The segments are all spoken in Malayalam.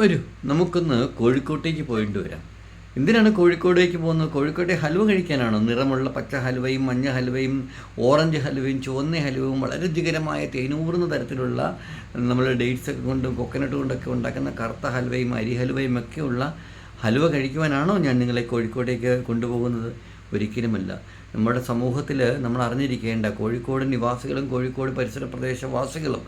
വരൂ. നമുക്കൊന്ന് കോഴിക്കോട്ടേക്ക് പോയിട്ട് വരാം. എന്തിനാണ് കോഴിക്കോടേക്ക് പോകുന്നത്? കോഴിക്കോട്ടെ ഹലുവ കഴിക്കാനാണോ? നിറമുള്ള പച്ച ഹലുവയും മഞ്ഞ ഹലുവയും ഓറഞ്ച് ഹലുവയും ചുവന്ന ഹലുവയും വളരെ രുചികരമായ തേനൂറുന്ന തരത്തിലുള്ള നമ്മൾ ഡേറ്റ്സ് ഒക്കെ കൊണ്ടും കൊക്കനട്ട് കൊണ്ടൊക്കെ ഉണ്ടാക്കുന്ന കറുത്ത ഹലുവയും അരി ഹലുവയും ഒക്കെയുള്ള ഹലുവ കഴിക്കുവാനാണോ ഞാൻ നിങ്ങളെ കോഴിക്കോട്ടേക്ക് കൊണ്ടുപോകുന്നത്? ഒരിക്കലുമല്ല. നമ്മുടെ സമൂഹത്തിൽ നമ്മൾ അറിഞ്ഞിരിക്കേണ്ട കോഴിക്കോട് നിവാസികളും കോഴിക്കോട് പരിസര പ്രദേശവാസികളും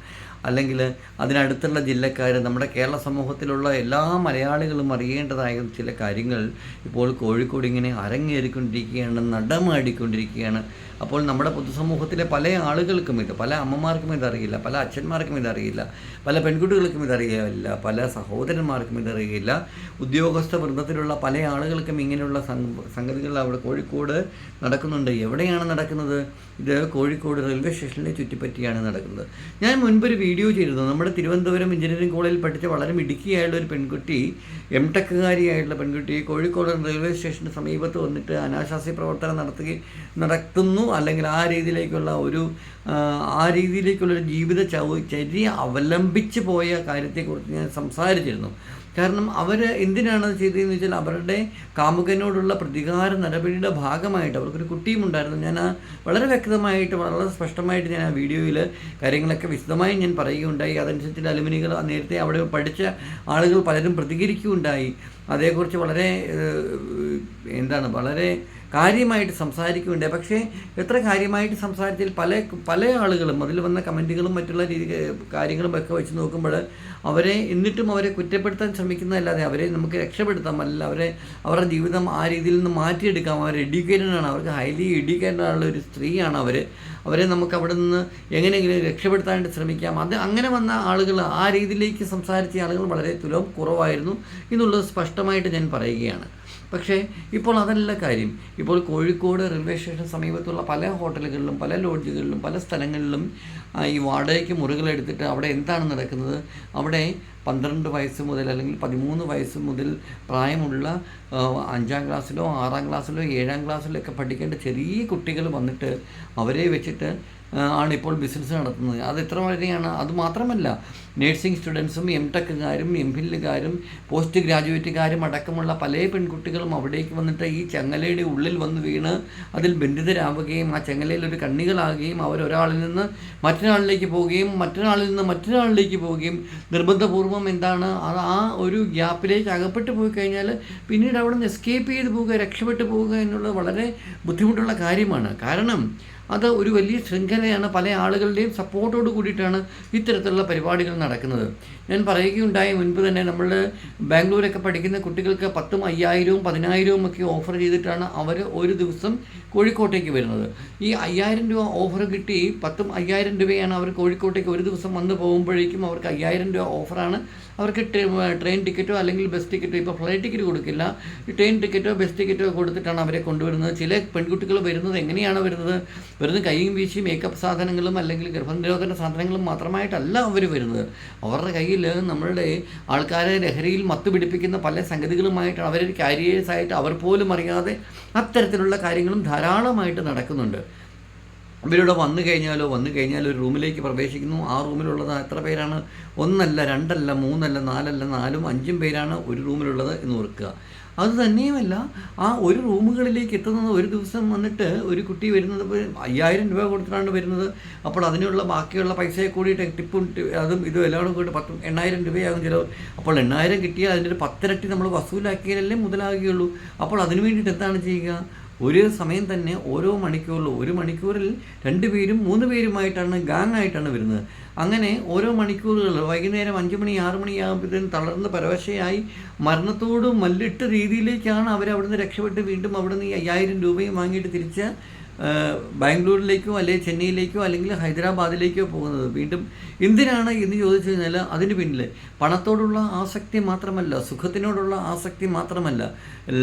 അല്ലെങ്കിൽ അതിനടുത്തുള്ള ജില്ലക്കാർ നമ്മുടെ കേരള സമൂഹത്തിലുള്ള എല്ലാ മലയാളികളും അറിയേണ്ടതായ ചില കാര്യങ്ങൾ ഇപ്പോൾ കോഴിക്കോട് ഇങ്ങനെ അരങ്ങേറിക്കൊണ്ടിരിക്കുകയാണ് നടമാടിക്കൊണ്ടിരിക്കുകയാണ്. അപ്പോൾ നമ്മുടെ പൊതുസമൂഹത്തിലെ പല ആളുകൾക്കും ഇത് പല അമ്മമാർക്കും ഇതറിയില്ല പല അച്ഛന്മാർക്കും ഇതറിയില്ല പല പെൺകുട്ടികൾക്കും ഇതറിയില്ല പല സഹോദരന്മാർക്കും ഇതറിയില്ല. ഉദ്യോഗസ്ഥ വൃന്ദത്തിലുള്ള പല ആളുകൾക്കും ഇങ്ങനെയുള്ള സംഗതികൾ അവിടെ കോഴിക്കോട് നടക്കുന്നുണ്ട്. എവിടെയാണ് നടക്കുന്നത്? ഇത് കോഴിക്കോട് റെയിൽവേ സ്റ്റേഷനിലെ ചുറ്റിപ്പറ്റിയാണ് നടക്കുന്നത്. ഞാൻ മുൻപൊരു വീഡിയോ ചെയ്തിരുന്നു. നമ്മുടെ തിരുവനന്തപുരം എഞ്ചിനീയറിംഗ് കോളേജിൽ പഠിച്ച വളരെ മിടുക്കിയായുള്ള ഒരു പെൺകുട്ടി എം ടെക്കുകാരിയായിട്ടുള്ള പെൺകുട്ടി കോഴിക്കോട് റെയിൽവേ സ്റ്റേഷന് സമീപത്ത് വന്നിട്ട് അനാശാസ്യ പ്രവർത്തനം നടത്തുകയും നടത്തുന്നു. അല്ലെങ്കിൽ ആ രീതിയിലേക്കുള്ള ഒരു ആ, രീതിയിലേക്കുള്ള ഒരു ജീവിത ചര്യ അവലംബിച്ച് പോയ കാര്യത്തെക്കുറിച്ച് ഞാൻ സംസാരിച്ചിരുന്നു. കാരണം അവർ എന്തിനാണ് അത് ചെയ്തതെന്ന് വെച്ചാൽ അവരുടെ കാമുകനോടുള്ള പ്രതികാര നടപടിയുടെ ഭാഗമായിട്ട് അവർക്കൊരു കുട്ടിയും ഉണ്ടായിരുന്നു. ഞാൻ ആ വളരെ വ്യക്തമായിട്ട് വളരെ സ്പഷ്ടമായിട്ട് ഞാൻ ആ വീഡിയോയിൽ കാര്യങ്ങളൊക്കെ വിശദമായി ഞാൻ പറയുകയുണ്ടായി. അതനുസരിച്ച് അലുമിനികൾ നേരത്തെ അവിടെ പഠിച്ച ആളുകൾ പലരും പ്രതികരിക്കുകയുണ്ടായി. അതേക്കുറിച്ച് വളരെ എന്താണ് വളരെ കാര്യമായിട്ട് സംസാരിക്കുന്നുണ്ട്. പക്ഷേ എത്ര കാര്യമായിട്ട് സംസാരിച്ചാൽ പല പല ആളുകളും അതിൽ വന്ന കമന്റുകളും മറ്റുള്ള രീതി കാര്യങ്ങളും ഒക്കെ വെച്ച് നോക്കുമ്പോൾ അവരെ എന്നിട്ടും അവരെ കുറ്റപ്പെടുത്താൻ ശ്രമിക്കുന്നതല്ലാതെ അവരെ നമുക്ക് രക്ഷപ്പെടുത്താം അല്ല അവരെ അവരുടെ ജീവിതം ആ രീതിയിൽ നിന്ന് മാറ്റിയെടുക്കാം. അവർ എഡ്യൂക്കേറ്റഡ് ആണ് അവർക്ക് ഹൈലി എഡ്യൂക്കേറ്റഡ് ആയുള്ള ഒരു സ്ത്രീയാണ് അവർ അവരെ നമുക്ക് അവിടെ നിന്ന് എങ്ങനെയെങ്കിലും രക്ഷപ്പെടുത്താനായിട്ട് ശ്രമിക്കാം. അത് അങ്ങനെ വന്ന ആളുകൾ ആ രീതിയിലേക്ക് സംസാരിച്ച ആളുകൾ വളരെ തുലവും കുറവായിരുന്നു. എന്നുള്ളത് സ്പഷ്ടമായിട്ട് ഞാൻ പറയുകയാണ്. പക്ഷേ ഇപ്പോൾ അതല്ല കാര്യം. ഇപ്പോൾ കോഴിക്കോട് റെയിൽവേ സ്റ്റേഷൻ സമീപത്തുള്ള പല ഹോട്ടലുകളിലും പല ലോഡ്ജുകളിലും പല സ്ഥലങ്ങളിലും ഈ വാടകയ്ക്ക് മുറികളെടുത്തിട്ട് അവിടെ എന്താണ് നടക്കുന്നത്? അവിടെ പന്ത്രണ്ട് വയസ്സ് മുതൽ അല്ലെങ്കിൽ പതിമൂന്ന് വയസ്സ് മുതൽ പ്രായമുള്ള അഞ്ചാം ക്ലാസ്സിലോ ആറാം ക്ലാസ്സിലോ ഏഴാം ക്ലാസ്സിലോ ഒക്കെ പഠിക്കേണ്ട ചെറിയ കുട്ടികൾ വന്നിട്ട് അവരെ വെച്ചിട്ട് ആണ് ഇപ്പോൾ ബിസിനസ് നടത്തുന്നത്. അത് എത്ര വരെയാണ് അത് മാത്രമല്ല നേഴ്സിംഗ് സ്റ്റുഡൻസും എം ടെക്കുകാരും എം ഫില്ലുകാരും പോസ്റ്റ് ഗ്രാജുവേറ്റുകാരും അടക്കമുള്ള പല പെൺകുട്ടികളും അവിടേക്ക് വന്നിട്ട് ഈ ചങ്ങലയുടെ ഉള്ളിൽ വന്ന് വീണ് അതിൽ ബന്ധിതരാവുകയും ആ ചങ്ങലയിൽ ഒരു കണ്ണികളാകുകയും അവരൊരാളിൽ നിന്ന് മറ്റൊരാളിലേക്ക് പോവുകയും മറ്റൊരാളിൽ നിന്ന് മറ്റൊരാളിലേക്ക് പോവുകയും നിർബന്ധപൂർവം എന്താണ്? അത് ആ ഒരു ഗ്യാപ്പിലേക്ക് അകപ്പെട്ടു പോയി കഴിഞ്ഞാൽ പിന്നീട് അവിടെ നിന്ന് എസ്കേപ്പ് ചെയ്ത് പോവുക രക്ഷപ്പെട്ടു പോവുക എന്നുള്ളത് വളരെ ബുദ്ധിമുട്ടുള്ള കാര്യമാണ്. കാരണം അത് ഒരു വലിയ ശൃംഖലയാണ്. പല ആളുകളുടെയും സപ്പോർട്ടോട് കൂടിയിട്ടാണ് ഇത്തരത്തിലുള്ള പരിപാടികൾ നടക്കുന്നത്. ഞാൻ പറയുകയുണ്ടായി മുൻപ് തന്നെ നമ്മൾ ബാംഗ്ലൂരൊക്കെ പഠിക്കുന്ന കുട്ടികൾക്ക് പത്തും അയ്യായിരവും പതിനായിരവും ഒക്കെ ഓഫർ ചെയ്തിട്ടാണ് അവർ ഒരു ദിവസം കോഴിക്കോട്ടേക്ക് വരുന്നത്. ഈ അയ്യായിരം രൂപ ഓഫർ കിട്ടി പത്തും അയ്യായിരം രൂപയാണ് അവർ കോഴിക്കോട്ടേക്ക് ഒരു ദിവസം വന്ന് പോകുമ്പോഴേക്കും അവർക്ക് അയ്യായിരം രൂപ ഓഫറാണ്. അവർക്ക് ട്രെയിൻ ടിക്കറ്റോ അല്ലെങ്കിൽ ബസ് ടിക്കറ്റോ ഇപ്പോൾ ഫ്ലൈറ്റ് ടിക്കറ്റ് കൊടുക്കില്ല. ട്രെയിൻ ടിക്കറ്റോ ബസ് ടിക്കറ്റോ കൊടുത്തിട്ടാണ് അവരെ കൊണ്ടുവരുന്നത്. ചില പെൺകുട്ടികൾ വരുന്നത് എങ്ങനെയാണ് വരുന്നത്? വരുന്നത് കൈയും വീശി മേക്കപ്പ് സാധനങ്ങളും അല്ലെങ്കിൽ ഗർഭനിരോധന സാധനങ്ങളും മാത്രമായിട്ടല്ല അവർ വരുന്നത്. അവരുടെ കയ്യിൽ നമ്മളുടെ ആൾക്കാരെ ലഹരിയിൽ മത്ത് പിടിപ്പിക്കുന്ന പല സംഗതികളുമായിട്ടാണ് അവരൊരു കാരിയേഴ്സ് ആയിട്ട് അവർ പോലും അറിയാതെ അത്തരത്തിലുള്ള കാര്യങ്ങളും ധാരാളമായിട്ട് നടക്കുന്നുണ്ട്. ഇവരിവിടെ വന്നു കഴിഞ്ഞാലോ വന്നു കഴിഞ്ഞാൽ ഒരു റൂമിലേക്ക് പ്രവേശിക്കുന്നു. ആ റൂമിലുള്ളത് എത്ര പേരാണ്? ഒന്നല്ല രണ്ടല്ല മൂന്നല്ല നാലല്ല നാലും അഞ്ചും പേരാണ് ഒരു റൂമിലുള്ളത് എന്ന് ഓർക്കുക. അത് തന്നെയുമല്ല. ആ ഒരു റൂമുകളിലേക്ക് എത്തുന്നത് ഒരു ദിവസം വന്നിട്ട് ഒരു കുട്ടി വരുന്നത് അയ്യായിരം രൂപ കൊടുത്തിട്ടാണ് വരുന്നത്. അപ്പോൾ അതിനുള്ള ബാക്കിയുള്ള പൈസയെ കൂടിയിട്ട് ടിപ്പും അതും ഇതും എല്ലാം കൂടി പത്തും എണ്ണായിരം രൂപയാകും ചിലവ്. അപ്പോൾ എണ്ണായിരം കിട്ടിയാൽ അതിന്റെ ഒരു പത്തിരട്ടി നമ്മൾ വസൂലാക്കിയാലല്ലേ മുതലാകുകയുള്ളൂ. അപ്പോൾ അതിനു വേണ്ടിയിട്ട് എന്താണ് ചെയ്യുക? ഒരു സമയം തന്നെ ഓരോ മണിക്കൂറിലും ഒരു മണിക്കൂറിൽ രണ്ട് പേരും മൂന്ന് പേരുമായിട്ടാണ് ഗാങ് ആയിട്ടാണ് വരുന്നത്. അങ്ങനെ ഓരോ മണിക്കൂറുകൾ വൈകുന്നേരം അഞ്ച് മണി ആറ് മണിയാകുമ്പോഴത്തേനും തളർന്ന് പരവശയായി മരണത്തോട് മല്ലിട്ട രീതിയിലേക്കാണ് അവരവിടുന്ന് രക്ഷപ്പെട്ട് വീണ്ടും അവിടുന്ന് ഈ അയ്യായിരം രൂപയും വാങ്ങിയിട്ട് തിരിച്ച് ബാംഗ്ലൂരിലേക്കോ അല്ലെങ്കിൽ ചെന്നൈയിലേക്കോ അല്ലെങ്കിൽ ഹൈദരാബാദിലേക്കോ പോകുന്നത് വീണ്ടും എന്തിനാണ് എന്ന് ചോദിച്ചു കഴിഞ്ഞാൽ അതിന് പിന്നിൽ പണത്തോടുള്ള ആസക്തി മാത്രമല്ല സുഖത്തിനോടുള്ള ആസക്തി മാത്രമല്ല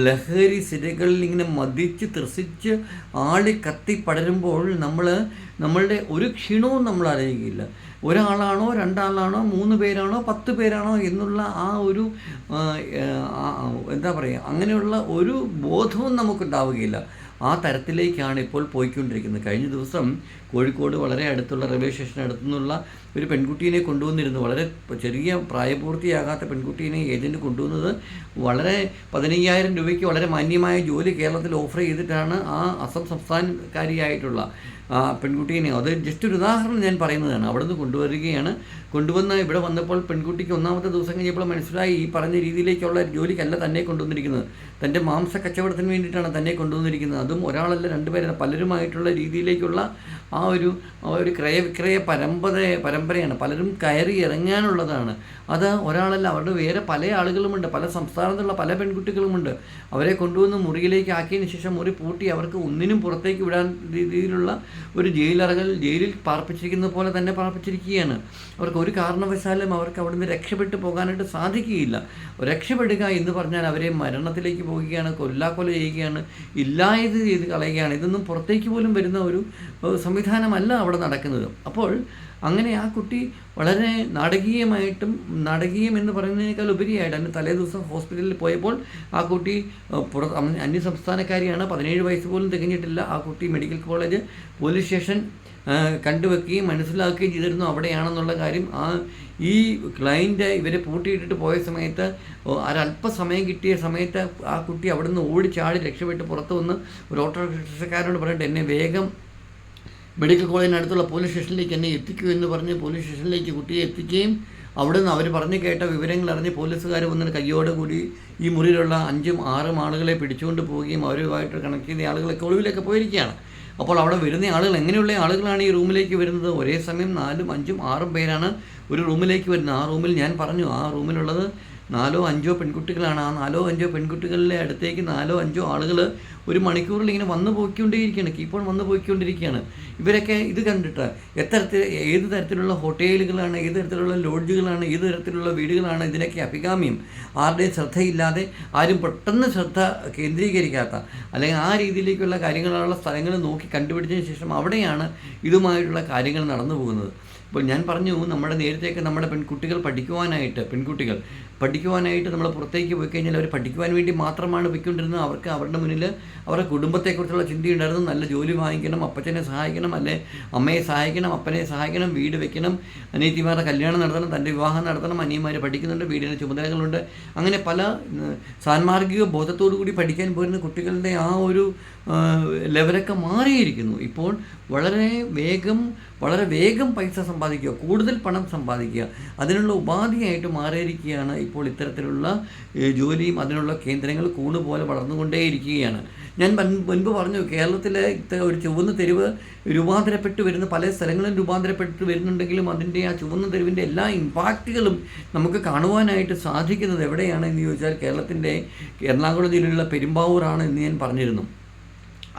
ലഹരി സിരകളിൽ ഇങ്ങനെ മതിച്ച് ത്രസിച്ച് ആളി കത്തി പടരുമ്പോൾ നമ്മൾ നമ്മളുടെ ഒരു ക്ഷീണവും നമ്മൾ അറിയുകയില്ല. ഒരാളാണോ രണ്ടാളാണോ മൂന്ന് പേരാണോ പത്ത് പേരാണോ എന്നുള്ള ആ ഒരു എന്താ പറയുക അങ്ങനെയുള്ള ഒരു ബോധവും നമുക്കുണ്ടാവുകയില്ല. ആ തരത്തിലേക്കാണ് ഇപ്പോൾ പോയിക്കൊണ്ടിരിക്കുന്നത്. കഴിഞ്ഞ ദിവസം കോഴിക്കോട് വളരെ അടുത്തുള്ള റെയിൽവേ സ്റ്റേഷൻ അടുത്തു നിന്നുള്ള ഒരു പെൺകുട്ടീനെ കൊണ്ടുവന്നിരുന്നു. വളരെ ചെറിയ പ്രായപൂർത്തിയാകാത്ത പെൺകുട്ടീനെ ഏജന്റ് കൊണ്ടുവന്നത് വളരെ പതിനയ്യായിരം രൂപയ്ക്ക് വളരെ മാന്യമായ ജോലി കേരളത്തിൽ ഓഫർ ചെയ്തിട്ടാണ് ആ അസം സംസ്ഥാനക്കാരിയായിട്ടുള്ള പെൺകുട്ടീനെ. അത് ജസ്റ്റ് ഒരു ഉദാഹരണം ഞാൻ പറയുന്നതാണ്. അവിടെ നിന്ന് കൊണ്ടുവരികയാണ്. കൊണ്ടുവന്ന് ഇവിടെ വന്നപ്പോൾ പെൺകുട്ടിക്ക് ഒന്നാമത്തെ ദിവസം കഴിഞ്ഞപ്പോൾ മനസ്സിലായി ഈ പറഞ്ഞ രീതിയിലേക്കുള്ള ജോലിക്കല്ല തന്നെ കൊണ്ടുവന്നിരിക്കുന്നത്. തന്റെ മാംസ കച്ചവടത്തിന് വേണ്ടിയിട്ടാണ് തന്നെ കൊണ്ടുവന്നിരിക്കുന്നത്. അതും ഒരാളല്ല രണ്ടുപേരെ പലരുമായിട്ടുള്ള രീതിയിലേക്കുള്ള ആ ഒരു ഒരു ക്രയവിക്രയ പരമ്പര പരമ്പരയാണ്. പലരും കയറി ഇറങ്ങാനുള്ളതാണ്. അത് ഒരാളല്ല അവരുടെ വേറെ പല ആളുകളുമുണ്ട് പല സംസ്ഥാനത്തുള്ള പല പെൺകുട്ടികളുമുണ്ട്. അവരെ കൊണ്ടുവന്ന് മുറിയിലേക്ക് ആക്കിയതിന് ശേഷം മുറി പൂട്ടി അവർക്ക് ഒന്നിനും പുറത്തേക്ക് വിടാൻ രീതിയിലുള്ള ഒരു ജയിലറകൾ ജയിലിൽ പാർപ്പിച്ചിരിക്കുന്ന പോലെ തന്നെ പാർപ്പിച്ചിരിക്കുകയാണ്. അവർക്ക് ഒരു കാരണവശാലും അവർക്ക് അവിടുന്ന് രക്ഷപ്പെട്ടു പോകാനായിട്ട് സാധിക്കുകയില്ല. രക്ഷപ്പെടുക എന്ന് പറഞ്ഞാൽ അവരെ മരണത്തിലേക്ക് പോവുകയാണ് കൊല്ലാക്കൊല ചെയ്യുകയാണ് ഇല്ലായത് ചെയ്ത് കളയുകയാണ്. ഇതൊന്നും പുറത്തേക്ക് പോലും വരുന്ന ഒരു സംവിധാനമല്ല അവിടെ നടക്കുന്നത്. അപ്പോൾ അങ്ങനെ ആ കുട്ടി വളരെ നാടകീയമായിട്ടും നാടകീയം എന്ന് പറയുന്നതിനേക്കാൾ ഉപരിയായിട്ട് അതിന് തലേ ദിവസം ഹോസ്പിറ്റലിൽ പോയപ്പോൾ ആ കുട്ടി പുറ അന്യ- അന്യസംസ്ഥാനക്കാരിയാണ് പതിനേഴ് വയസ്സ് പോലും തികഞ്ഞിട്ടില്ല. ആ കുട്ടി മെഡിക്കൽ കോളേജ് പോലീസ് സ്റ്റേഷൻ കണ്ടുവെക്കുകയും മനസ്സിലാക്കുകയും ചെയ്തിരുന്നു അവിടെയാണെന്നുള്ള കാര്യം. ആ ഈ ക്ലയന്റ് ഇവരെ പൂട്ടിയിട്ടിട്ട് പോയ സമയത്ത് ഒരല്പസമയം കിട്ടിയ സമയത്ത് ആ കുട്ടി അവിടുന്ന് ഓടിച്ചാടി രക്ഷപ്പെട്ട് പുറത്ത് വന്ന് ഒരു ഓട്ടോറിക്ഷക്കാരനോട് പറഞ്ഞിട്ട് എന്നെ വേഗം മെഡിക്കൽ കോളേജിനടുത്തുള്ള പോലീസ് സ്റ്റേഷനിലേക്ക് എന്നെ എത്തിക്കൂ എന്ന് പറഞ്ഞ് പോലീസ് സ്റ്റേഷനിലേക്ക് കുട്ടിയെ എത്തിക്കുകയും അവിടെ നിന്ന് അവർ പറഞ്ഞു കേട്ട വിവരങ്ങൾ അറിഞ്ഞ് പോലീസുകാർ വന്നിട്ട് കയ്യോടെ കൂടി ഈ മുറിയിലുള്ള അഞ്ചും ആറും ആളുകളെ പിടിച്ചുകൊണ്ട് പോവുകയും അവരുമായിട്ട് കണക്ട് ചെയ്ത ആളുകളൊക്കെ ഒളിവിലൊക്കെ പോയിരിക്കുകയാണ്. അപ്പോൾ അവിടെ വരുന്ന ആളുകൾ എങ്ങനെയുള്ള ആളുകളാണ് ഈ റൂമിലേക്ക് വരുന്നത്? ഒരേ സമയം നാലും അഞ്ചും ആറും പേരാണ് ഒരു റൂമിലേക്ക് വരുന്നത്. ആ റൂമിൽ ഞാൻ പറഞ്ഞു ആ റൂമിലുള്ളത് നാലോ അഞ്ചോ പെൺകുട്ടികളാണ്. ആ നാലോ അഞ്ചോ പെൺകുട്ടികളിലെ അടുത്തേക്ക് നാലോ അഞ്ചോ ആളുകൾ ഒരു മണിക്കൂറിൽ ഇങ്ങനെ വന്നു പോയിക്കൊണ്ടേയിരിക്കുകയാണ് കീപ്പോൾ വന്നു പോയിക്കൊണ്ടിരിക്കുകയാണ്. ഇവരൊക്കെ ഇത് കണ്ടിട്ട് എത്തരത്തിൽ ഏത് തരത്തിലുള്ള ഹോട്ടലുകളാണ് ഏത് തരത്തിലുള്ള ലോഡ്ജുകളാണ് ഏത് തരത്തിലുള്ള വീടുകളാണ് ഇതിനൊക്കെ അഭികാമ്യം? ആരുടെയും ശ്രദ്ധയില്ലാതെ ആരും പെട്ടെന്ന് ശ്രദ്ധ കേന്ദ്രീകരിക്കാത്ത അല്ലെങ്കിൽ ആ രീതിയിലേക്കുള്ള കാര്യങ്ങളുള്ള സ്ഥലങ്ങൾ നോക്കി കണ്ടുപിടിച്ചതിന് ശേഷം അവിടെയാണ് ഇതുമായിട്ടുള്ള കാര്യങ്ങൾ നടന്നു പോകുന്നത്. ഇപ്പോൾ ഞാൻ പറഞ്ഞു നമ്മുടെ നേരത്തെയൊക്കെ നമ്മുടെ പെൺകുട്ടികൾ പഠിക്കുവാനായിട്ട് പെൺകുട്ടികൾ പഠിക്കുവാനായിട്ട് നമ്മൾ പുറത്തേക്ക് പോയി കഴിഞ്ഞാൽ അവർ പഠിക്കുവാൻ വേണ്ടി മാത്രമാണ് പോയിക്കൊണ്ടിരുന്നത്. അവർക്ക് അവരുടെ മുന്നിൽ അവരുടെ കുടുംബത്തെക്കുറിച്ചുള്ള ചിന്തയുണ്ടായിരുന്നു. നല്ല ജോലി വാങ്ങിക്കണം അപ്പച്ചനെ സഹായിക്കണം അല്ലെ അമ്മയെ സഹായിക്കണം അപ്പനെ സഹായിക്കണം വീട് വെക്കണം അനിയത്തിമാരുടെ കല്യാണം നടത്തണം തന്റെ വിവാഹം നടത്തണം അനിയന്മാർ പഠിക്കുന്നുണ്ട് വീടിന്റെ ചുമതലകളുണ്ട്. അങ്ങനെ പല സാൻമാർഗിക ബോധത്തോടു കൂടി പഠിക്കാൻ പോരുന്ന കുട്ടികളുടെ ആ ഒരു ലെവലൊക്കെ മാറിയിരിക്കുന്നു. ഇപ്പോൾ വളരെ വേഗം വളരെ വേഗം പൈസ സമ്പാദിക്കുക കൂടുതൽ പണം സമ്പാദിക്കുക അതിനുള്ള ഉപാധിയായിട്ട് മാറിയിരിക്കുകയാണ് ഇപ്പോൾ ഇത്തരത്തിലുള്ള ജോലിയും അതിനുള്ള കേന്ദ്രങ്ങൾ കൂണുപോലെ വളർന്നുകൊണ്ടേയിരിക്കുകയാണ്. ഞാൻ മുൻപ് പറഞ്ഞു കേരളത്തിലെ ഒരു ചുവന്ന തെരുവ് രൂപാന്തരപ്പെട്ട് വരുന്ന പല സ്ഥലങ്ങളും രൂപാന്തരപ്പെട്ട് വരുന്നുണ്ടെങ്കിലും അതിന്റെ ആ ചുവന്ന തെരുവിന്റെ എല്ലാ ഇമ്പാക്റ്റുകളും നമുക്ക് കാണുവാനായിട്ട് സാധിക്കുന്നത് എവിടെയാണ് എന്ന് ചോദിച്ചാൽ കേരളത്തിന്റെ എറണാകുളം ജില്ലയിലുള്ള പെരുമ്പാവൂറാണ് എന്ന് ഞാൻ പറഞ്ഞിരുന്നു.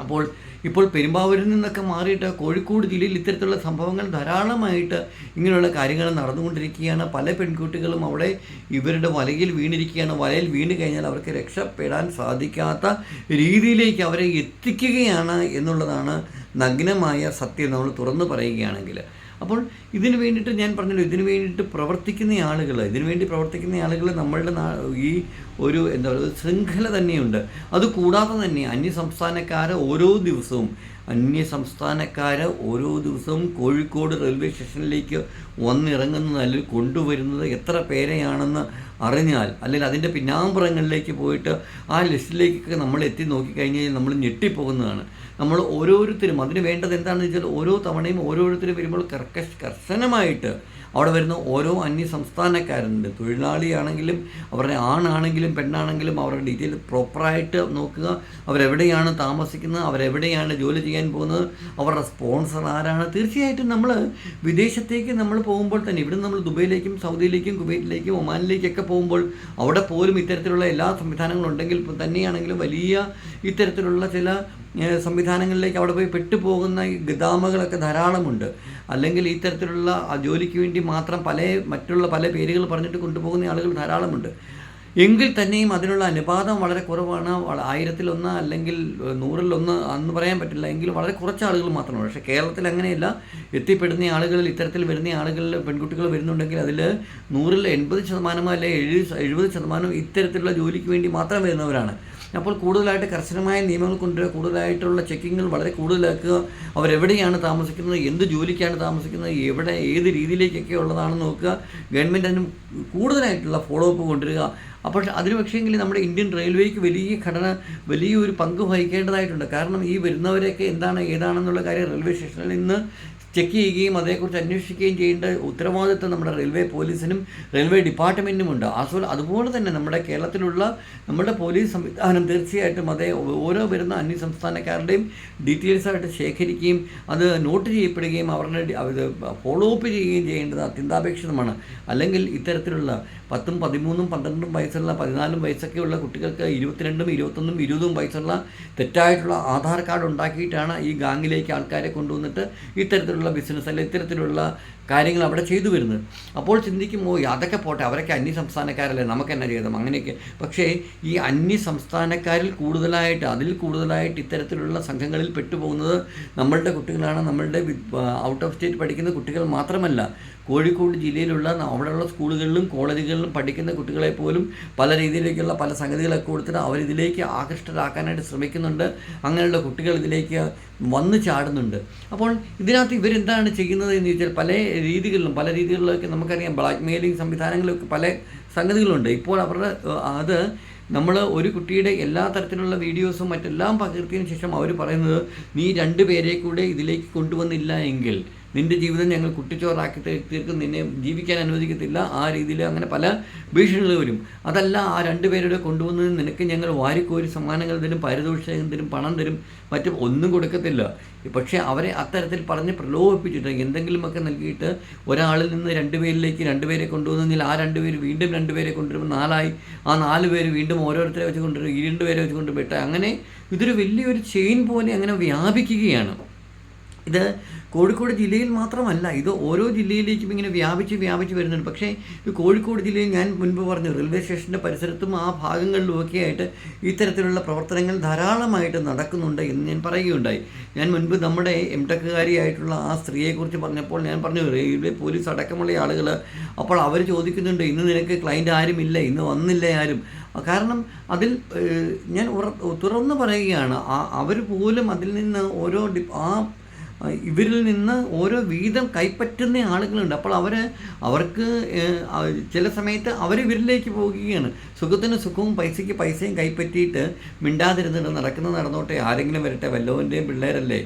അപ്പോൾ ഇപ്പോൾ പെരുമ്പാവൂരിൽ നിന്നൊക്കെ മാറിയിട്ട് കോഴിക്കോട് ജില്ലയിൽ ഇത്തരത്തിലുള്ള സംഭവങ്ങൾ ധാരാളമായിട്ട് ഇങ്ങനെയുള്ള കാര്യങ്ങൾ നടന്നുകൊണ്ടിരിക്കുകയാണ്. പല പെൺകുട്ടികളും അവിടെ ഇവരുടെ വലയിൽ വീണിരിക്കുകയാണ്. വലയിൽ വീണ് കഴിഞ്ഞാൽ അവർക്ക് രക്ഷപ്പെടാൻ സാധിക്കാത്ത രീതിയിലേക്ക് അവരെ എത്തിക്കുകയാണ് എന്നുള്ളതാണ് നഗ്നമായ സത്യം നമ്മൾ തുറന്നു പറയുകയാണെങ്കിൽ. അപ്പോൾ ഇതിന് വേണ്ടിയിട്ട് ഞാൻ പറഞ്ഞല്ലോ ഇതിന് വേണ്ടിയിട്ട് പ്രവർത്തിക്കുന്ന ആളുകൾ ഇതിനു വേണ്ടി പ്രവർത്തിക്കുന്ന ആളുകൾ നമ്മളുടെ ഈ ഒരു എന്താ പറയുക ശൃംഖല തന്നെയുണ്ട്. അത് കൂടാതെ തന്നെ സംസ്ഥാനക്കാർ ഓരോ ദിവസവും അന്യ സംസ്ഥാനക്കാർ ഓരോ ദിവസവും കോഴിക്കോട് റെയിൽവേ സ്റ്റേഷനിലേക്ക് വന്നിറങ്ങുന്നത് അല്ലെങ്കിൽ കൊണ്ടുവരുന്നത് എത്ര പേരെയാണെന്ന് അറിഞ്ഞാൽ അല്ലെങ്കിൽ അതിന്റെ പിന്നാമ്പുറങ്ങളിലേക്ക് പോയിട്ട് ആ ലിസ്റ്റിലേക്കൊക്കെ നമ്മൾ എത്തി നോക്കിക്കഴിഞ്ഞാൽ നമ്മൾ ഞെട്ടിപ്പോകുന്നതാണ്. നമ്മൾ ഓരോരുത്തരും അതിന് വേണ്ടത് എന്താണെന്ന് വെച്ചാൽ ഓരോ തവണയും ഓരോരുത്തരും വരുമ്പോൾ കർക്കശ കർശനമായിട്ട് അവിടെ വരുന്ന ഓരോ അന്യ സംസ്ഥാനക്കാരുണ്ട്. തൊഴിലാളിയാണെങ്കിലും അവരുടെ ആണാണെങ്കിലും പെണ്ണാണെങ്കിലും അവരുടെ ഡീറ്റെയിൽ പ്രോപ്പറായിട്ട് നോക്കുക. അവരെവിടെയാണ് താമസിക്കുന്നത് അവരെവിടെയാണ് ജോലി ചെയ്യാൻ പോകുന്നത് അവരുടെ സ്പോൺസർ ആരാണ്. തീർച്ചയായിട്ടും നമ്മൾ വിദേശത്തേക്ക് നമ്മൾ പോകുമ്പോൾ തന്നെ ഇവിടെ നമ്മൾ ദുബൈയിലേക്കും സൗദിയിലേക്കും കുവൈറ്റിലേക്കും ഒമാനിലേക്കൊക്കെ പോകുമ്പോൾ അവിടെ പോലും ഇത്തരത്തിലുള്ള എല്ലാ സംവിധാനങ്ങളും ഉണ്ടെങ്കിൽ തന്നെയാണെങ്കിലും വലിയ ഇത്തരത്തിലുള്ള ചില സംവിധാനങ്ങളിലേക്ക് അവിടെ പോയി പെട്ടുപോകുന്ന ഗതാമകളൊക്കെ ധാരാളമുണ്ട്. അല്ലെങ്കിൽ ഇത്തരത്തിലുള്ള ജോലിക്ക് വേണ്ടി മാത്രം പല മറ്റുള്ള പല പേരുകൾ പറഞ്ഞിട്ട് കൊണ്ടുപോകുന്ന ആളുകൾ ധാരാളമുണ്ട്. എങ്കിൽ തന്നെയും അതിനുള്ള അനുപാതം വളരെ കുറവാണ്. ആയിരത്തിലൊന്ന് അല്ലെങ്കിൽ നൂറിലൊന്ന് എന്ന് പറയാൻ പറ്റില്ല. എങ്കിലും വളരെ കുറച്ച് ആളുകൾ മാത്രമാണ്. പക്ഷേ കേരളത്തിൽ അങ്ങനെയല്ല. എത്തിപ്പെടുന്ന ആളുകളിൽ ഇത്തരത്തിൽ വരുന്ന ആളുകളിൽ പെൺകുട്ടികൾ വരുന്നുണ്ടെങ്കിൽ അതിൽ നൂറിൽ എൺപത് ശതമാനമോ അല്ലെങ്കിൽ എഴുപത് എഴുപത് ശതമാനം ഇത്തരത്തിലുള്ള ജോലിക്ക് വേണ്ടി മാത്രം വരുന്നവരാണ്. അപ്പോൾ കൂടുതലായിട്ട് കർശനമായ നിയമങ്ങൾ കൊണ്ടുവരിക കൂടുതലായിട്ടുള്ള ചെക്കിങ്ങുകൾ വളരെ കൂടുതലാക്കുക. അവരെവിടെയാണ് താമസിക്കുന്നത് എന്ത് ജോലിക്കാണ് താമസിക്കുന്നത് എവിടെ ഏത് രീതിയിലേക്കൊക്കെ ഉള്ളതാണെന്ന് നോക്കുക. ഗവൺമെന്റ് അതിന് കൂടുതലായിട്ടുള്ള ഫോളോ അപ്പ് കൊണ്ടുവരിക. അപ്പോൾ അതിന് പക്ഷേങ്കിൽ നമ്മുടെ ഇന്ത്യൻ റെയിൽവേക്ക് വലിയ ഘടന വലിയൊരു പങ്ക് വഹിക്കേണ്ടതായിട്ടുണ്ട്. കാരണം ഈ വരുന്നവരെയൊക്കെ എന്താണ് ഏതാണെന്നുള്ള കാര്യം റെയിൽവേ സ്റ്റേഷനിൽ നിന്ന് ചെക്ക് ചെയ്യുകയും അതേക്കുറിച്ച് അന്വേഷിക്കുകയും ചെയ്യേണ്ട ഉത്തരവാദിത്വം നമ്മുടെ റെയിൽവേ പോലീസിനും റെയിൽവേ ഡിപ്പാർട്ട്മെന്റിനുമുണ്ട് ആസോൾ അതുപോലെ തന്നെ നമ്മുടെ കേരളത്തിലുള്ള നമ്മുടെ പോലീസ് സംവിധാനം തീർച്ചയായിട്ടും അതേ ഓരോ വരുന്ന അന്യ സംസ്ഥാനക്കാരുടെയും ഡീറ്റെയിൽസ് ആയിട്ട് ശേഖരിക്കുകയും അത് നോട്ട് ചെയ്യപ്പെടുകയും അവരുടെ അത് ഫോളോ അപ്പ് ചെയ്യുകയും ചെയ്യേണ്ടത് അത്യന്താപേക്ഷിതമാണ്. അല്ലെങ്കിൽ ഇത്തരത്തിലുള്ള പത്തും പതിമൂന്നും പന്ത്രണ്ടും വയസ്സുള്ള പതിനാലും വയസ്സൊക്കെയുള്ള കുട്ടികൾക്ക് ഇരുപത്തിരണ്ടും ഇരുപത്തൊന്നും ഇരുപതും വയസ്സുള്ള തെറ്റായിട്ടുള്ള ആധാർ കാർഡ് ഉണ്ടാക്കിയിട്ടാണ് ഈ ഗാങ്ങിലേക്ക് ആൾക്കാരെ കൊണ്ടുവന്നിട്ട് ഇത്തരത്തിലുള്ള ബിസിനസ് അല്ലെങ്കിൽ ഇത്തരത്തിലുള്ള കാര്യങ്ങൾ അവിടെ ചെയ്തു വരുന്നത്. അപ്പോൾ ചിന്തിക്കുമ്പോൾ അതൊക്കെ പോട്ടെ അവരൊക്കെ അന്യ സംസ്ഥാനക്കാരല്ലേ നമുക്ക് എന്നാ ചെയ്തത് അങ്ങനെയൊക്കെ. പക്ഷേ ഈ അന്യ സംസ്ഥാനക്കാരിൽ കൂടുതലായിട്ട് അതിൽ കൂടുതലായിട്ട് ഇത്തരത്തിലുള്ള സംഘങ്ങളിൽ പെട്ടുപോകുന്നത് നമ്മളുടെ കുട്ടികളാണ്. നമ്മളുടെ ഔട്ട് ഓഫ് സ്റ്റേറ്റ് പഠിക്കുന്ന കുട്ടികൾ മാത്രമല്ല കോഴിക്കോട് ജില്ലയിലുള്ള അവിടെയുള്ള സ്കൂളുകളിലും കോളേജുകളിലും പഠിക്കുന്ന കുട്ടികളെ പോലും പല രീതിയിലേക്കുള്ള പല സംഗതികളൊക്കെ കൊടുത്തിട്ട് അവരിതിലേക്ക് ആകൃഷ്ടരാക്കാനായിട്ട് ശ്രമിക്കുന്നുണ്ട്. അങ്ങനെയുള്ള കുട്ടികൾ ഇതിലേക്ക് വന്നു ചാടുന്നുണ്ട്. അപ്പോൾ ഇതിനകത്ത് ഇവരെന്താണ് ചെയ്യുന്നത് എന്ന് ചോദിച്ചാൽ പല രീതികളിലും പല രീതികളിലൊക്കെ നമുക്കറിയാം ബ്ലാക്ക് മെയിലിംഗ് സംവിധാനങ്ങളൊക്കെ പല സംഗതികളുണ്ട്. ഇപ്പോൾ അവരുടെ അത് നമ്മൾ ഒരു കുട്ടിയുടെ എല്ലാ തരത്തിലുള്ള വീഡിയോസും മറ്റെല്ലാം പകർത്തിയതിനു ശേഷം അവർ പറയുന്നത് നീ രണ്ട് പേരെ കൂടെ ഇതിലേക്ക് കൊണ്ടുവന്നില്ല എങ്കിൽ നിന്റെ ജീവിതം ഞങ്ങൾ കുട്ടിച്ചോറാക്കി തീർക്കും. നിന്നെ ജീവിക്കാൻ അനുവദിക്കത്തില്ല. ആ രീതിയിൽ അങ്ങനെ പല ഭീഷണികൾ വരും. അതല്ല ആ രണ്ട് പേരുടെ കൊണ്ടുവന്ന് നിനക്ക് ഞങ്ങൾ വാരിക്കോരി സമ്മാനങ്ങൾ തരും പാരിതോഷികം തരും പണം തരും മറ്റും ഒന്നും കൊടുക്കത്തില്ല. പക്ഷേ അവരെ അത്തരത്തിൽ പറഞ്ഞ് പ്രലോഭിപ്പിച്ചിട്ട് എന്തെങ്കിലുമൊക്കെ നൽകിയിട്ട് ഒരാളിൽ നിന്ന് രണ്ടുപേരിലേക്ക് രണ്ടുപേരെ കൊണ്ടുവന്നെങ്കിൽ ആ രണ്ടുപേര് വീണ്ടും രണ്ടുപേരെ കൊണ്ടുവരും നാലായി ആ നാല് പേര് വീണ്ടും ഓരോരുത്തരെ വെച്ച് കൊണ്ടുവരും ഈ രണ്ട് പേരെ വെച്ച് കൊണ്ടുപോയിട്ട് അങ്ങനെ ഇതൊരു വലിയൊരു ചെയിൻ പോലെ അങ്ങനെ വ്യാപിക്കുകയാണ്. ഇത് കോഴിക്കോട് ജില്ലയിൽ മാത്രമല്ല ഇത് ഓരോ ജില്ലയിലേക്കും ഇങ്ങനെ വ്യാപിച്ച് വ്യാപിച്ച് വരുന്നുണ്ട്. പക്ഷേ ഈ കോഴിക്കോട് ജില്ലയിൽ ഞാൻ മുൻപ് പറഞ്ഞു റെയിൽവേ സ്റ്റേഷന്റെ പരിസരത്തും ആ ഭാഗങ്ങളിലും ആയിട്ട് ഇത്തരത്തിലുള്ള പ്രവർത്തനങ്ങൾ ധാരാളമായിട്ട് നടക്കുന്നുണ്ട് എന്ന് ഞാൻ പറയുകയുണ്ടായി. ഞാൻ മുൻപ് നമ്മുടെ എം ടെക്കുകാരിയായിട്ടുള്ള ആ സ്ത്രീയെക്കുറിച്ച് പറഞ്ഞപ്പോൾ ഞാൻ പറഞ്ഞു റെയിൽവേ പോലീസ് അടക്കമുള്ള ആളുകൾ അപ്പോൾ അവർ ചോദിക്കുന്നുണ്ട് ഇന്ന് നിനക്ക് ക്ലയന്റ് ആരുമില്ല ഇന്ന് വന്നില്ല ആരും. കാരണം അതിൽ ഞാൻ തുറന്നു പറയുകയാണ് അവർ പോലും അതിൽ നിന്ന് ഓരോ ആ, ഇവരിൽ നിന്ന് ഓരോ വീതം കൈപ്പറ്റുന്ന ആളുകളുണ്ട്. അപ്പോൾ അവർ അവർക്ക് ചില സമയത്ത് അവർ ഇവരിലേക്ക് പോകുകയാണ് സുഖത്തിന് സുഖവും പൈസയ്ക്ക് പൈസയും കൈപ്പറ്റിയിട്ട് മിണ്ടാതിരുന്നിട്ട് നടക്കുന്ന നടന്നോട്ടെ ആരെങ്കിലും വരട്ടെ വല്ലവന്റെയും പിള്ളേരല്ലേ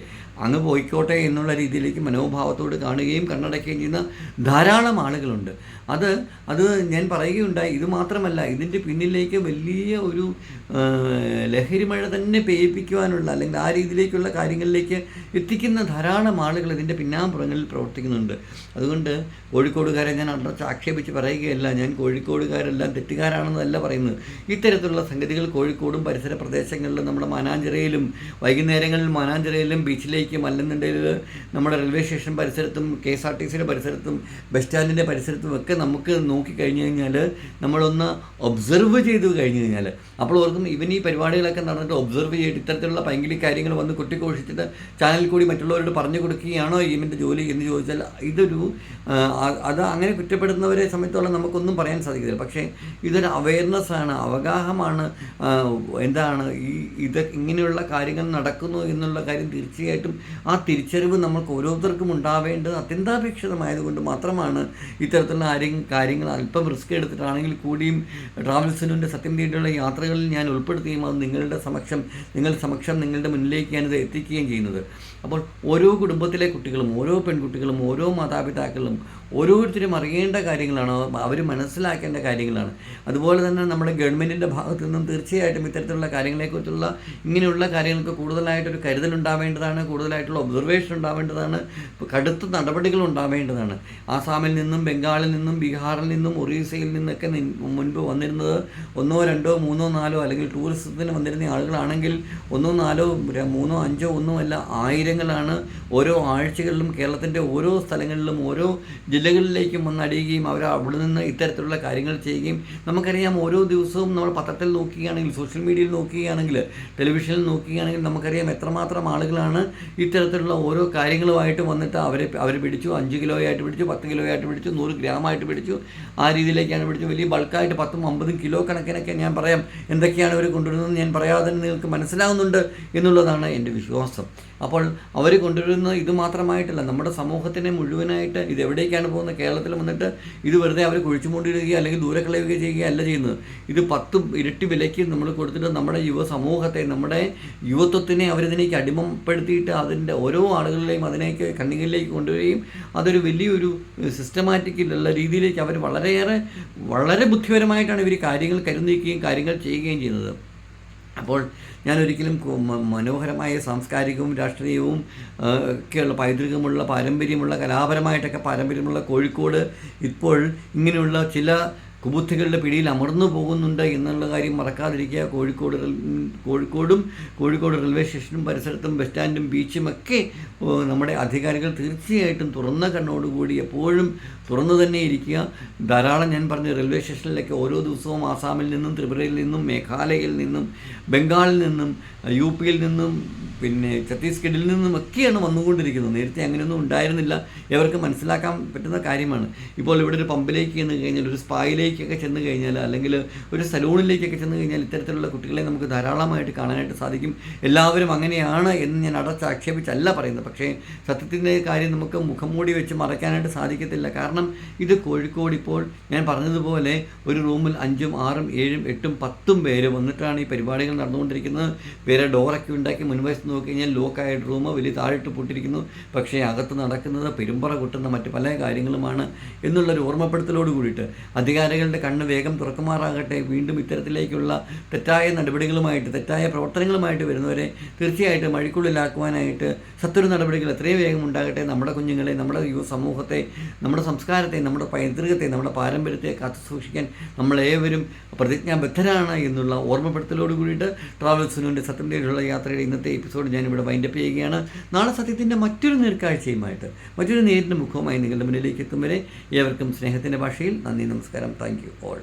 അങ്ങ് പോയിക്കോട്ടെ എന്നുള്ള രീതിയിലേക്ക് മനോഭാവത്തോട് കാണുകയും കണ്ണടയ്ക്കുകയും ചെയ്യുന്ന ധാരാളം ആളുകളുണ്ട്. അത് അത് ഞാൻ പറയുകയുണ്ടായി. ഇത് മാത്രമല്ല ഇതിന്റെ പിന്നിലേക്ക് വലിയ ഒരു ലഹരി ലഹരിമഴ തന്നെ പേയിപ്പിക്കുവാനുള്ള അല്ലെങ്കിൽ ആ രീതിയിലേക്കുള്ള കാര്യങ്ങളിലേക്ക് എത്തിക്കുന്ന ധാരാളം ആളുകൾ ഇതിന്റെ പിന്നാമ്പുറങ്ങളിൽ പ്രവർത്തിക്കുന്നുണ്ട്. അതുകൊണ്ട് കോഴിക്കോടുകാരെ ഞാൻ അടച്ച് ആക്ഷേപിച്ച് പറയുകയല്ല ഞാൻ കോഴിക്കോടുകാരെല്ലാം തെറ്റുകാരാണെന്നല്ല പറയുന്നത്. ഇത്തരത്തിലുള്ള സംഗതികൾ കോഴിക്കോടും പരിസര പ്രദേശങ്ങളിലും നമ്മുടെ മാനാഞ്ചിറയിലും വൈകുന്നേരങ്ങളിൽ മാനാഞ്ചിറയിലും ബീച്ചിലേക്കും അല്ലെന്നുണ്ടെങ്കിൽ നമ്മുടെ റെയിൽവേ സ്റ്റേഷൻ പരിസരത്തും കെ എസ് ആർ ടി സിയുടെ പരിസരത്തും ബസ് സ്റ്റാൻഡിന്റെ പരിസരത്തും ഒക്കെ നമുക്ക് നോക്കിക്കഴിഞ്ഞ് കഴിഞ്ഞാൽ നമ്മളൊന്ന് ഒബ്സർവ് ചെയ്ത് കഴിഞ്ഞ് കഴിഞ്ഞാൽ അപ്പോൾ ഓർക്കും ഇവൻ ഈ പരിപാടികളൊക്കെ നടന്നിട്ട് ഒബ്സർവ് ചെയ്തിട്ട് ഇത്തരത്തിലുള്ള ഭയങ്കര കാര്യങ്ങൾ വന്ന് കുട്ടിക്കോഷിച്ചിട്ട് ചാനലിൽ കൂടി മറ്റുള്ളവരോട് പറഞ്ഞു കൊടുക്കുകയാണോ ഇവന്റെ ജോലി എന്ന് ചോദിച്ചാൽ ഇതൊരു അത് അങ്ങനെ കുറ്റപ്പെടുന്നവരെ സംബന്ധിച്ചോളം നമുക്കൊന്നും പറയാൻ സാധിക്കില്ല പക്ഷേ ഇതൊരു അവയർനെസ് ആണ് അവഗാഹമാണ് എന്താണ് ഈ ഇത് ഇങ്ങനെയുള്ള കാര്യങ്ങൾ നടക്കുന്നു എന്നുള്ള കാര്യം തീർച്ചയായിട്ടും ആ തിരിച്ചറിവ് നമുക്ക് ഓരോരുത്തർക്കും ഉണ്ടാവേണ്ടത് അത്യന്താപേക്ഷിതമായതുകൊണ്ട് മാത്രമാണ് ഇത്തരത്തിലുള്ള ആരെയും കാര്യങ്ങൾ അല്പം റിസ്ക് എടുത്തിട്ടാണെങ്കിൽ കൂടിയും ട്രാവൽസിനുന്റെ സത്യം തേടിയുള്ള യാത്രകളിൽ ഞാൻ ഉൾപ്പെടുത്തുകയും അത് നിങ്ങളുടെ സമക്ഷം നിങ്ങളുടെ സമക്ഷം നിങ്ങളുടെ മുന്നിലേക്ക് ഞാനിത് എത്തിക്കുകയും ചെയ്യുന്നത്. അപ്പോൾ ഓരോ കുടുംബത്തിലെ കുട്ടികളും ഓരോ പെൺകുട്ടികളും ഓരോ മാതാപിതാക്കളും ഓരോരുത്തരും അറിയേണ്ട കാര്യങ്ങളാണ് അവർ മനസ്സിലാക്കേണ്ട കാര്യങ്ങളാണ്. അതുപോലെ തന്നെ നമ്മുടെ ഗവൺമെന്റിന്റെ ഭാഗത്തു നിന്നും തീർച്ചയായിട്ടും ഇത്തരത്തിലുള്ള കാര്യങ്ങളെക്കുറിച്ചുള്ള ഇങ്ങനെയുള്ള കാര്യങ്ങൾക്ക് കൂടുതലായിട്ടൊരു കരുതൽ ഉണ്ടാവേണ്ടതാണ് കൂടുതലായിട്ടുള്ള ഒബ്സർവേഷൻ ഉണ്ടാവേണ്ടതാണ് കടുത്ത നടപടികൾ ഉണ്ടാവേണ്ടതാണ്. ആസാമിൽ നിന്നും ബംഗാളിൽ നിന്നും ബീഹാറിൽ നിന്നും ഒറീസയിൽ നിന്നൊക്കെ മുൻപ് വന്നിരുന്നത് ഒന്നോ രണ്ടോ മൂന്നോ നാലോ അല്ലെങ്കിൽ ടൂറിസത്തിന് വന്നിരുന്ന ആളുകളാണെങ്കിൽ ഒന്നോ നാലോ മൂന്നോ അഞ്ചോ ഒന്നുമല്ല ആയിരങ്ങളാണ് ഓരോ ആഴ്ചകളിലും കേരളത്തിന്റെ ഓരോ സ്ഥലങ്ങളിലും ഓരോ ജില്ലകളിലേക്കും വന്നടിയുകയും അവർ അവിടെ നിന്ന് ഇത്തരത്തിലുള്ള കാര്യങ്ങൾ ചെയ്യുകയും നമുക്കറിയാം ഓരോ ദിവസവും നമ്മൾ പത്രത്തിൽ നോക്കുകയാണെങ്കിൽ സോഷ്യൽ മീഡിയയിൽ നോക്കുകയാണെങ്കിൽ ടെലിവിഷനിൽ നോക്കുകയാണെങ്കിൽ നമുക്കറിയാം എത്രമാത്രം ആളുകളാണ് ഇത്തരത്തിലുള്ള ഓരോ കാര്യങ്ങളുമായിട്ട് വന്നിട്ട് അവരെ അവർ പിടിച്ചു. അഞ്ച് കിലോയായിട്ട് പിടിച്ചു പത്ത് കിലോ ആയിട്ട് പിടിച്ചു നൂറ് ഗ്രാമായിട്ട് പിടിച്ചു. ആ രീതിയിലേക്കാണ് പിടിച്ചു വലിയ ബൾക്കായിട്ട് പത്തും അമ്പതും കിലോ കണക്കിനൊക്കെ ഞാൻ പറയാം. എന്തൊക്കെയാണ് അവർ കൊണ്ടുവരുന്നത് ഞാൻ പറയാതെ തന്നെ നിങ്ങൾക്ക് മനസ്സിലാവുന്നുണ്ട് എന്നുള്ളതാണ് എന്റെ വിശ്വാസം. അപ്പോൾ അവർ കൊണ്ടുവരുന്ന ഇത് മാത്രമായിട്ടല്ല നമ്മുടെ സമൂഹത്തിനെ മുഴുവനായിട്ട് ഇത് എവിടേക്കാണ് പോകുന്നത്? കേരളത്തിൽ വന്നിട്ട് ഇത് വെറുതെ അവർ കുഴിച്ചുകൊണ്ടിരിക്കുകയോ അല്ലെങ്കിൽ ദൂരെ കളയുകയോ ചെയ്യുകയോ അല്ല ചെയ്യുന്നത്. ഇത് പത്തും ഇരട്ടി വിലയ്ക്ക് നമ്മൾ കൊടുത്തിട്ട് നമ്മുടെ യുവ സമൂഹത്തെ നമ്മുടെ യുവത്വത്തിനെ അവരിതിനേക്ക് അടിമപ്പെടുത്തിയിട്ട് അതിന്റെ ഓരോ ആളുകളിലെയും അതിനേക്ക് കണ്ണികളിലേക്ക് കൊണ്ടുവരികയും അതൊരു വലിയൊരു സിസ്റ്റമാറ്റിക്കിലുള്ള രീതിയിലേക്ക് അവർ വളരെയേറെ വളരെ ബുദ്ധിപരമായിട്ടാണ് ഇവർ കാര്യങ്ങൾ കരുതിക്കുകയും കാര്യങ്ങൾ ചെയ്യുകയും ചെയ്യുന്നത്. അപ്പോൾ ഞാൻ ഒരിക്കലും മനോഹരമായ സാംസ്കാരികവും രാഷ്ട്രീയവും ഒക്കെയുള്ള പൈതൃകമുള്ള പാരമ്പര്യമുള്ള കലാപരമായിട്ടൊക്കെ പാരമ്പര്യമുള്ള കോഴിക്കോട് ഇപ്പോൾ ഇങ്ങനെയുള്ള ചില കുബുദ്ധികളുടെ പിടിയിൽ അമർന്നു പോകുന്നുണ്ട് എന്നുള്ള കാര്യം മറക്കാതിരിക്കുക. കോഴിക്കോട് കോഴിക്കോടും കോഴിക്കോട് റെയിൽവേ സ്റ്റേഷനും പരിസരത്തും ബസ് സ്റ്റാൻഡും ബീച്ചും ഒക്കെ നമ്മുടെ അധികാരികൾ തീർച്ചയായിട്ടും തുറന്ന കണ്ണോടുകൂടി എപ്പോഴും തുറന്നു തന്നെ ഇരിക്കുക. ധാരാളം ഞാൻ പറഞ്ഞ റെയിൽവേ സ്റ്റേഷനിലൊക്കെ ഓരോ ദിവസവും ആസാമിൽ നിന്നും ത്രിപുരയിൽ നിന്നും മേഘാലയയിൽ നിന്നും ബംഗാളിൽ നിന്നും യു പിയിൽ നിന്നും പിന്നെ ഛത്തീസ്ഗഡിൽ നിന്നും ഒക്കെയാണ് വന്നുകൊണ്ടിരിക്കുന്നത്. നേരത്തെ അങ്ങനെയൊന്നും ഉണ്ടായിരുന്നില്ല. എവർക്ക് മനസ്സിലാക്കാൻ പറ്റുന്ന കാര്യമാണ്. ഇപ്പോൾ ഇവിടെ ഒരു പമ്പിലേക്ക് ചെന്ന് കഴിഞ്ഞാൽ ഒരു സ്പായിലേക്കൊക്കെ ചെന്ന് കഴിഞ്ഞാൽ അല്ലെങ്കിൽ ഒരു സലൂണിലേക്കൊക്കെ ചെന്ന് കഴിഞ്ഞാൽ ഇത്തരത്തിലുള്ള കുട്ടികളെ നമുക്ക് ധാരാളമായിട്ട് കാണാനായിട്ട് സാധിക്കും. എല്ലാവരും അങ്ങനെയാണ് എന്ന് ഞാൻ അടച്ച് ആക്ഷേപിച്ചല്ല പറയുന്നത്. പക്ഷേ സത്യത്തിന്റെ കാര്യം നമുക്ക് മുഖം മൂടി വെച്ച് മറയ്ക്കാനായിട്ട് സാധിക്കത്തില്ല. കാരണം ഇത് കോഴിക്കോട് ഇപ്പോൾ ഞാൻ പറഞ്ഞതുപോലെ ഒരു റൂമിൽ അഞ്ചും ആറും ഏഴും എട്ടും പത്തും പേര് വന്നിട്ടാണ് ഈ പരിപാടികൾ നടന്നുകൊണ്ടിരിക്കുന്നത്. വേറെ ഡോറൊക്കെ ഉണ്ടാക്കി മുൻവശത്ത് നോക്കി കഴിഞ്ഞാൽ ലോക്കായിട്ട് റൂം വലിയ താഴിട്ട് പൊട്ടിരിക്കുന്നു. പക്ഷേ അകത്ത് നടക്കുന്നത് പെരുമ്പറ കൊട്ടുന്ന മറ്റ് പല കാര്യങ്ങളുമാണ് എന്നുള്ളൊരു ഓർമ്മപ്പെടുത്തലോട് കൂടിയിട്ട് അധികാരികളുടെ കണ്ണ് വേഗം തുറക്കുമാറാകട്ടെ. വീണ്ടും ഇത്തരത്തിലേക്കുള്ള തെറ്റായ നടപടികളുമായിട്ട് തെറ്റായ പ്രവർത്തനങ്ങളുമായിട്ട് വരുന്നവരെ തീർച്ചയായിട്ടും വഴിക്കുള്ളിലാക്കുവാനായിട്ട് സത്വര നടപടികൾ എത്രയും വേഗം ഉണ്ടാകട്ടെ. നമ്മുടെ കുഞ്ഞുങ്ങളെ നമ്മുടെ യുവ സമൂഹത്തെ നമ്മുടെ സംസ്കാരത്തെ നമ്മുടെ പൈതൃകത്തെ നമ്മുടെ പാരമ്പര്യത്തെ കാത്തു സൂക്ഷിക്കാൻ നമ്മളേവരും പ്രതിജ്ഞാബദ്ധരാണ് എന്നുള്ള ഓർമ്മപ്പെടുത്തലോട് കൂടിയിട്ട് ട്രാവൽസിനുണ്ട് ഉള്ള യാത്രയുടെ ഇന്നത്തെ എപ്പിസോഡ് ഞാനിവിടെ വൈൻഡപ്പ് ചെയ്യുകയാണ്. നാളെ സത്യത്തിന്റെ മറ്റൊരു നേർക്കാഴ്ചയുമായിട്ട് മറ്റൊരു നേരിന്റെ മുഖവുമായി നിങ്ങളുടെ മുന്നിലേക്ക് എത്തും വരെ ഏവർക്കും സ്നേഹത്തിന്റെ ഭാഷയിൽ നന്ദി നമസ്കാരം. Thank you all